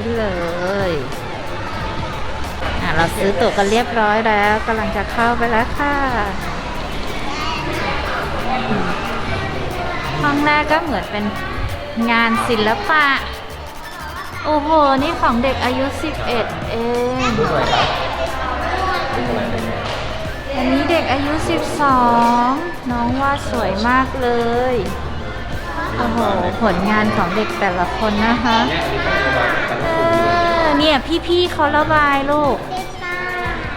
นี้เลยอะเราซื้อตั๋วกันเรียบร้อยแล้วกำลังจะเข้าไปแล้วค่ะ ห้องแรกก็เหมือนเป็นงานศิลปะ โอ้โห นี่ของเด็กอายุ 11 เองอันนี้เด็กอายุ 12 น้องวาดสวยมากเลย โอ้โห ผลงานของเด็กแต่ละคนนะคะ เออเนี่ยพี่ๆเขาระบายลูก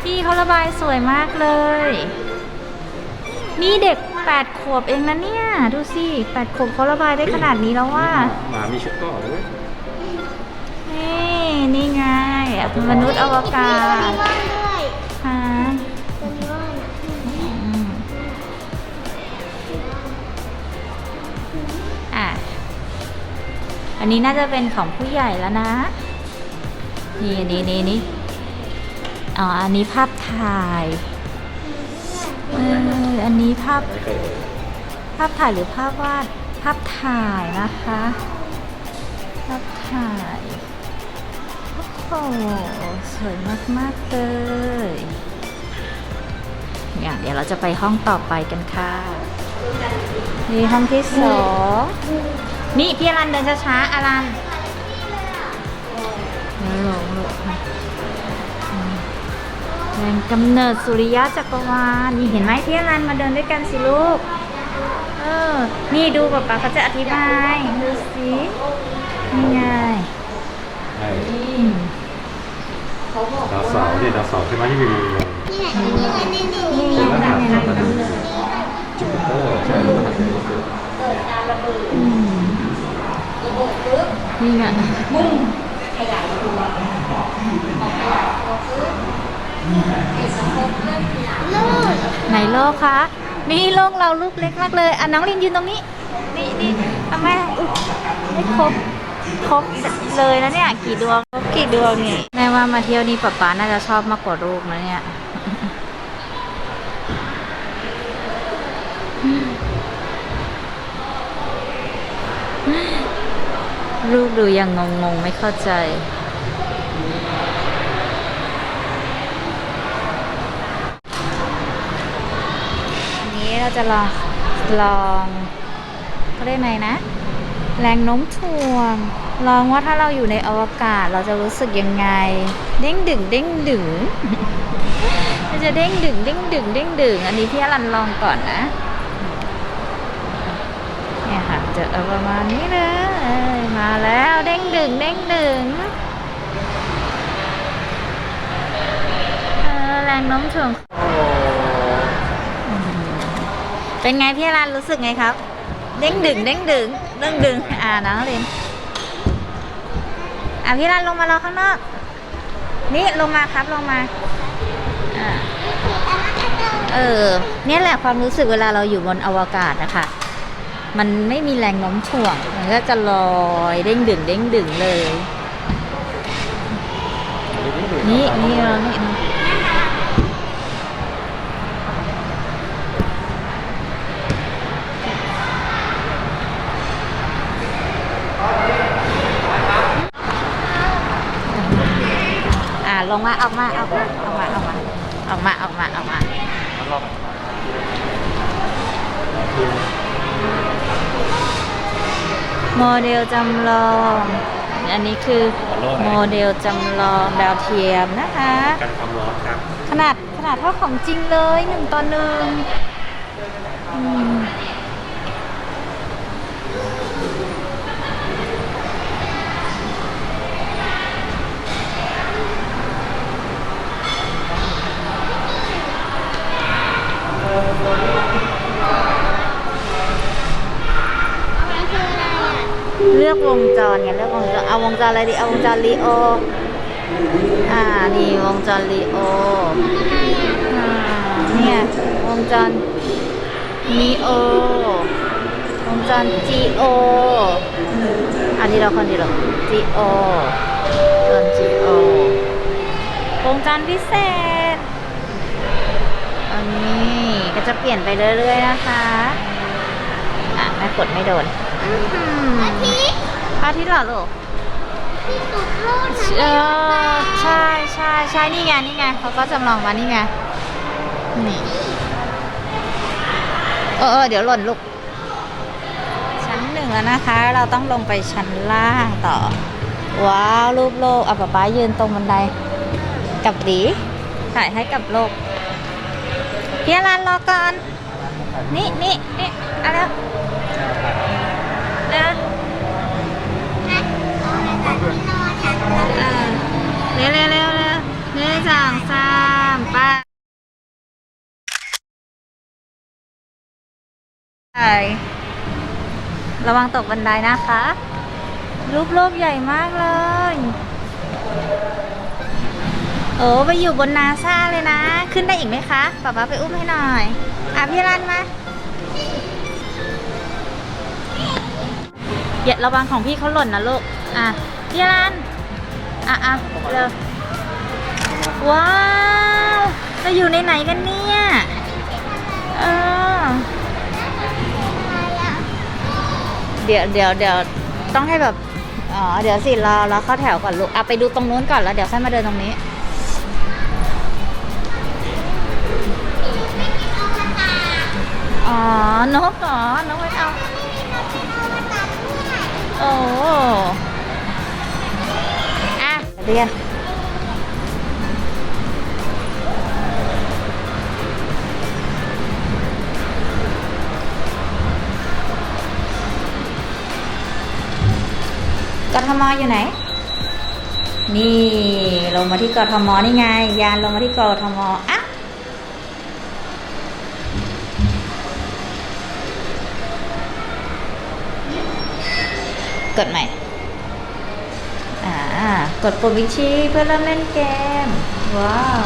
พี่เขาระบายสวยมากเลย นี่เด็ก8ขวบเองนะเนี่ย ดูสิ8ขวบเขาระบายได้ขนาดนี้แล้วว่าหมามีชุดก่อด้วยนี่นี่ไงมนุษย์อวกาศฮะอืมอะอันนี้น่าจะเป็นของผู้ใหญ่แล้วนะ นี่นี่นี่นี่อ๋อ อันนี้ภาพถ่ายเอออันนี้ภาพ ภาพถ่ายหรือภาพวาด ภาพถ่ายนะคะ ภาพถ่าย โอ้โห สวยมาก ๆ เลยเนี่ยเดี๋ยวเราจะไปห้องต่อไปกันค่ะ นี่ห้องที่สอง นี่พี่อรันเดินช้าๆอรัน หลงหลงอืมแหล่งกำเนิดสุริยะจักรวาลนี่เห็นไหมพี่อรันมาเดินด้วยกันสิลูก เออ นี่ดูป๊าป๊าเขาจะอธิบายดูสินี่ไงใช่อืมดาวเสาร์เนี่ยดาวเสาร์ใช่ไหมที่มีวงนี่เป็นรไงหัสนี่สไงมดุลจูปิเตอร์ใช่รหัสนี้ คืออืมนี่ไงไหนโลกคะ นี่โลกเราลูกเล็กมากเลย อะน้องลินยืนตรงนี้ นี่นี่แมอุ๊ยไม่ครบ ครบเลยนะเนี่ย กี่ดวง กี่ดวงนี่แม่ว่ามาเที่ยวนี่ป๊าป๊าน่าจะชอบมากกว่าลูกนะเนี่ย ลูกดูยังงงๆ ไม่เข้าใจ อันนี้เราจะลองลองเขาเรียกไงนะ แรงโน้มถ่วง ลองว่าถ้าเราอยู่ในอวกาศเราจะรู้สึกยังไง เด้งดึงเด้งดึงมันจะเด้งดึงเด้งดึงเด้งดึงอันนี้พี่อรันลองก่อนนะ เนี่ยค่ะจะประมาณนี้เลย มาแล้วเด้งดึงเด้งดึงแรงโน้มถ่วงเป็นไงพี่รันรู้สึกไงครับ เด้งดึงเด้งดึงเด้งดึงอ่าน้องเรนอะพี่รันลงมารอข้างนอก นี่ลงมาครับลงมาเออเนี่ยแหละความรู้สึกเวลาเราอยู่บนอวกาศนะคะ มันไม่มีแรงโน้มถ่วง มันก็จะลอยเด้งดึงเด้งดึงเลย นี่นี่เรานี่นี่อ่าลงมาออกมาออกมาออกมาออกมาออกมาออกมาออกมา โมเดลจำลอง อันนี้คือโมเดลจำลองดาวเทียมนะคะกันความร้อนครับ ขนาดขนาดเท่าของจริงเลยหนึ่งต่อหนึ่งอืมเลือกวงจรไงเลือกว งจรเอาวงจรอะไรดีเอาวงจรลีโอ อ่า นี่วงจรลีโออ่าเนี่ยวงจรมีโอ วงจร G O อันนี้เราคนดีหรอ G O จน G O วงจรพิเศษ อันนี้ก็จะเปลี่ยนไปเรื่อยๆนะคะอะแม่กดไม่โดนพระอาทิตย์พระอาทิตย์เหรอลูกที่ตุกโลก เอนะอใช่ใช่ใช่นี่ไงนี่ไงเขาก็จำลองมานี่ไงนี่เออเออเดี๋ยวหล่นลูก ชั้นหนึ่งแล้วนะคะ เราต้องลงไปชั้นล่างต่อ ว้าว รูปโลกอะป๊าป๊ายืนตรงบันได กับดีถ่ายให้กับโลกพี่อรันรอก่อน นี่นี่นี่เอะไรเร็วอ่าเร็วเร็วเร็วเร็วหนึ่งสองสามไประวังตกบันไดนะคะ รูปโลกใหญ่มากเลย โอ้ไปอยู่บนนาซาเลยนะ ขึ้นได้อีกไหมคะป๊าป๊าไปอุ้มให้หน่อย อะพี่รันมาอย่าระวังของพี่เขาหล่นนะลูก อะพี่รัน อะอะเร็วว้าวเราอยู่ในไหนกันเนี่ยเออเดี๋ยวเดี๋ยวเดี๋ยวต้องให้แบบอ๋อเดี๋ยวสิรอรอเข้าแถวก่อนลูกเอะไปดูตรงนู้นก่อนแล้วเดี๋ยวค่อยมาเดินตรงนี้อ๋อนกเหรอนกไม่เอาโอ้อ เรียนกทมอยู่ไหน นี่ลงมาที่กทมนี่ไง ยานลงมาที่กทมอะกดใหม่ อ่ากดปุ่มวิชีเพื่อเริ่มเล่นเกม ว้าว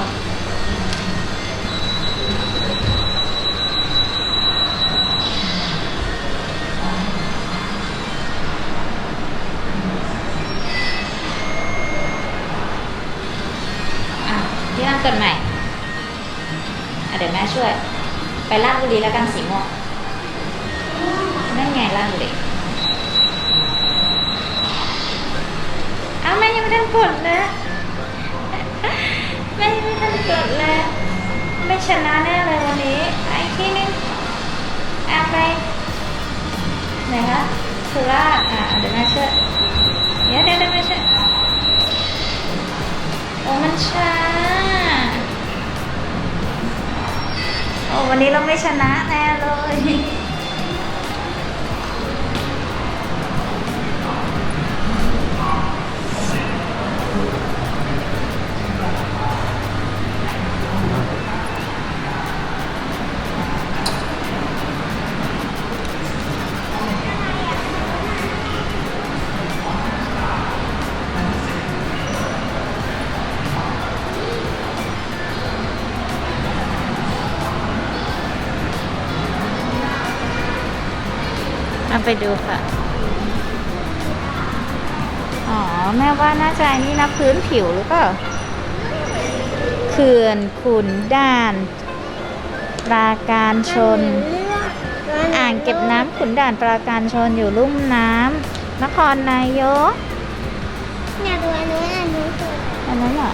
อะพี่อันกดใหม่อะเดี๋ยวแม่ช่วย ไปลาดบุรีแล้วกันสีม่วงนั่นไงลาดบุรี อ้าวแม่ยังไม่ทันกดเลยแม่ยังไม่ทันกดเลยไม่ชนะแน่เลยวันนี้ไอีกทีนึงอะไปไหนคะสุราอะเดี๋ยวแม่ช่วยเดี๋ยวเดี๋ยวเดี๋ยวแม่ช่วยโอ้มันช้าโอ้วันนี้เราไม่ชนะแน่เลย เอาไปดูค่ะ อ๋อ แม่ว่าน่าจะนี่นะพื้นผิวหรือเปล่าเขื่อนขุนด่าน ปราการชน อ่างเก็บน้ำขุนด่านปราการชนอยู่ลุ่มน้ำนครนายกเนี่ยดูอันนู้นอันนู้นสวยอันนั้นเหรอ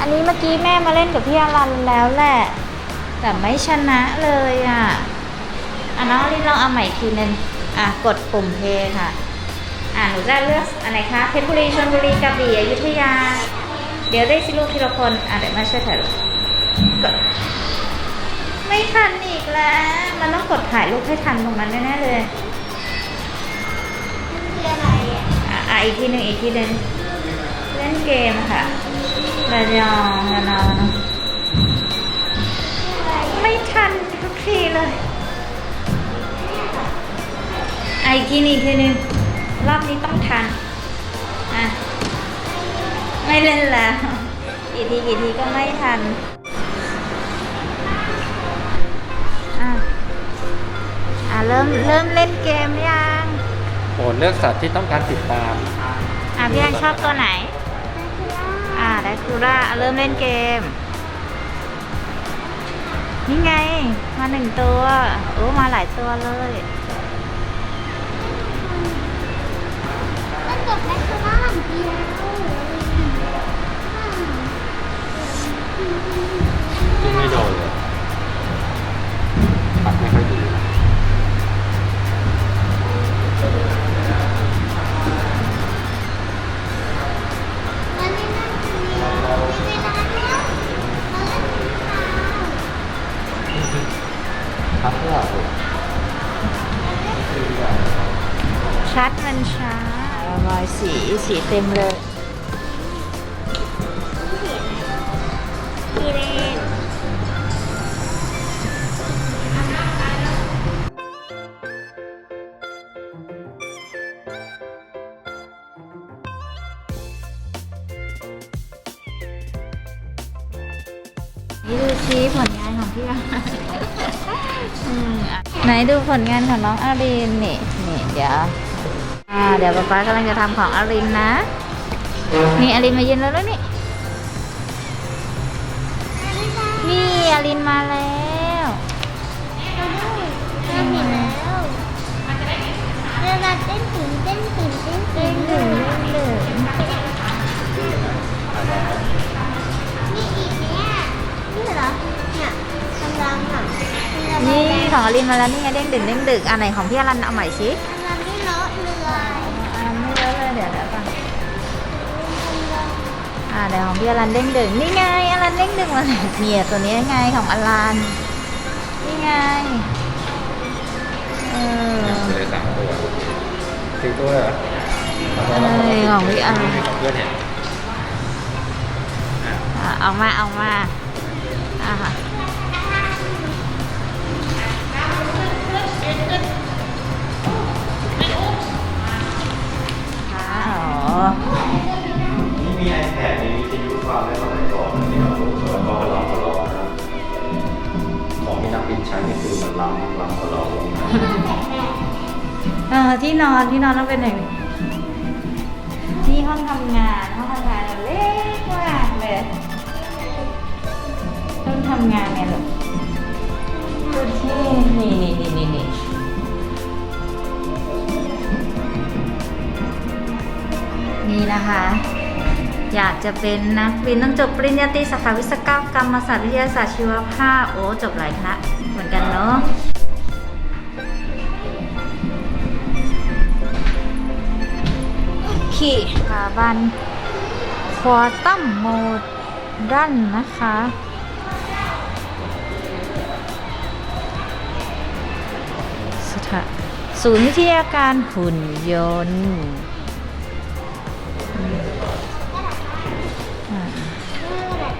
อันนี้เมื่อกี้แม่มาเล่นกับพี่อารันแล้วแหละ แต่ไม่ชนะเลยอะ อะน้องลินลองเอาใหม่อีกทีนึงอะกดปุ่มเพย์ค่ะ อะหนูจะเลือกอันไหนคะเพชรบุรีชลบุรีกระบี่อยุธยา เดี๋ยวได้สิลูกทีละคนอะเดี๋ยวม่ช่วยถ่ายรูปกดไม่ทันอีกแล้ว มันต้องกดถ่ายรูปให้ทันตรงนั้นแน่ๆเลยมันคืออะไรอะอะอะอีกทีหนึ่งอีกทีหนึ่งเล่นเกมค่ะระยองระนองไม่ทันทุกทีเลย อะอีกทีหนึงอีกทีหนึงรอบนี้ต้องทัน อะ ไม่เล่นแล้วกี่ทีกี่ทีก็ไม่ทัน อะ อะ เริ่มเริ่มเล่นเกมยัง โปรดเลือกสัตว์ที่ต้องการติดตาม อะพี่อันชอบตัวไหน อ่าได้คูร่าเริ่มเล่นเกม นี่ไง มาหนึ่งตัว โอ้ มาหลายตัวเลย ไม่โดนเลยปัดไม่ดีวันนี้น่งคนเดียวมีเวเที่ยวมาเล่นกีกชัดมันช้า มอยสีสีเต็มเลยสีแดงนี่ดูชี้ผลงานของพี่อาอืมอะไหนดูผลงานของน้องอารินนี่นี่เดี๋ยว่าเดี๋ยวป๊าป๊ากำลังจะทำของอารินนะ นี่อารินมาเยืนแล้วนี่ นี่อารินมาแล้วเราเห็นแล้วเวลาเต้นถึงเต้นถึงเต้นถึงเหลืองหลืองนี่อีกเนี่ยนี่เหรอนี่ของอารินมาแล้วนี่ไงเด้งดึงเด้งดึงอันไหนของพี่อารันเอาใหม่สิ ลอะเลยเดี๋ยวเดี๋ยวก่อนอ่าเดี๋ยวของพี่อารันเด้งดึงนี่ไงอารันเด้งดึงมาแล้วเนี่ยตัวนี้ไงของอารันนี่ไงเออเลยสามตัวสี่ตัวเลยเหรอเอ้ยของพี่อารันให้กับเพื่อนเห็นอะเอามาเอามาอะค่ะ ที่นอนที่นอนต้องเป็นอย่างนี้ที่ห้องทำงานห้องทำงานเล็กมากเลยห้องทำงานเนี่ยหรอที่นี่นี่นี่นี่นี่นี่นะคะ อยากจะเป็นนักบินต้องจบปริญญาตรีสาขาวิศวกรรมศาสตร์วิทยาศาสตร์ชีวภาพโอ้จบหลายคณะเหมือนกันเนาะ ขี่สถาบันควอตัมโมดันนะคะ สถาศูนย์วิทยาการหุ่นยนต์อืมอ่า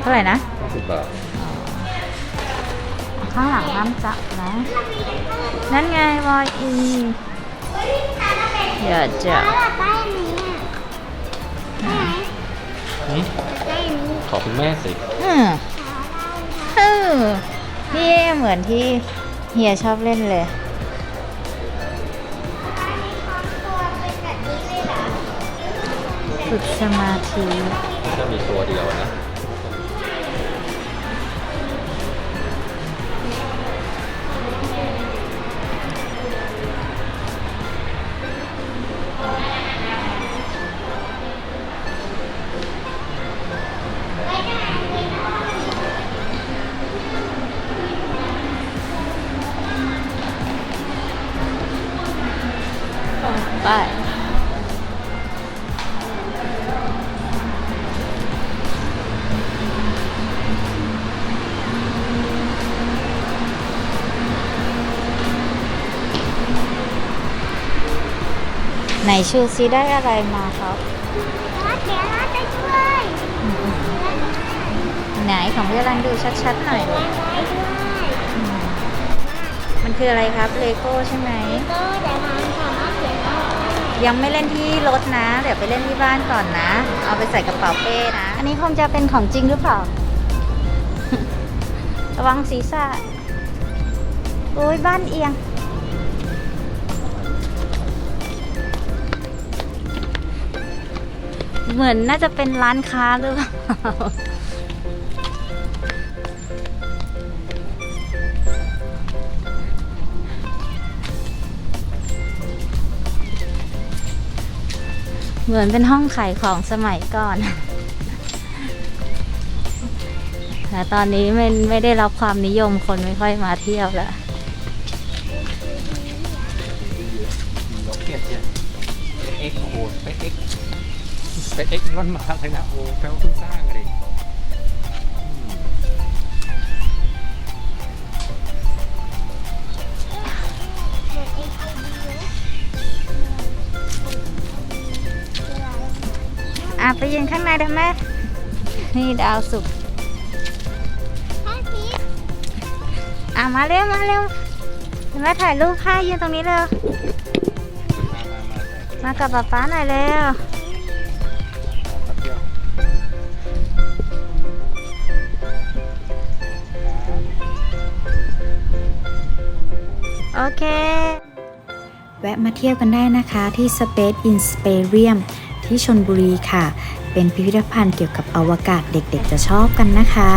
เท่าไหร่นะสิบบาทข้างหลังน้ำจับนะ นั่นไงวอยอีเดี๋ยวจะแล้วแบ หมนี่ได้อันนี้ขอคุณแม่สิ อืมอืมนี่เหมือนที่เฮียชอบเล่นเลยตัวเป็นแบบนี้เลยเหรอฝึกสมาธิ จะมีตัวเดียวนะ ไปไหนชูซิได้อะไรมาครับแล้วเดี๋ยวเราจะช่วยไหนของพี่รันดูชัดๆหน่อยแรงไว้ด้วยอืมมันคืออะไรครับเลโก้ใช่ไหมก็เดี๋ยวมันสามารถเขียนได้ ยังไม่เล่นที่รถนะ เดี๋ยวไปเล่นที่บ้านก่อนนะ เอาไปใส่กระเป๋าเป้นะ อันนี้คงจะเป็นของจริงหรือเปล่า ระวังศีรษะโอ้ยบ้านเอียง เหมือนน่าจะเป็นร้านค้าหรือเปล่า เหมือนเป็นห้องขายของสมัยก่อนแต่ตอนนี้มันไม่ได้รับความนิยมคนไม่ค่อยมาเที่ยวแล้วล็อกเก็ตเนี่ยเอ็กโคดเป็นเอ็กเป็นเอ็กร้อนมาเลยนะโอ้แปลว่าเพิ่งสร้าง อะไปยืนข้างในได้ไหมนี่ดาวสุกร์พระอาทิตย์อะมาเร็วมาเร็วเห็นไหมถ่ายรูปค่ะยืนตรงนี้เร็วมากับป๊าป๊าหน่อยเร็วโอเค แวะมาเที่ยวกันได้นะคะที่ Space in s p a r i u m ที่ชนบุรีค่ะ เป็นพิพิธภัณฑ์เกี่ยวกับอวกาศเด็กๆ จะชอบกันนะคะ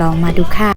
ลองมาดูค่ะ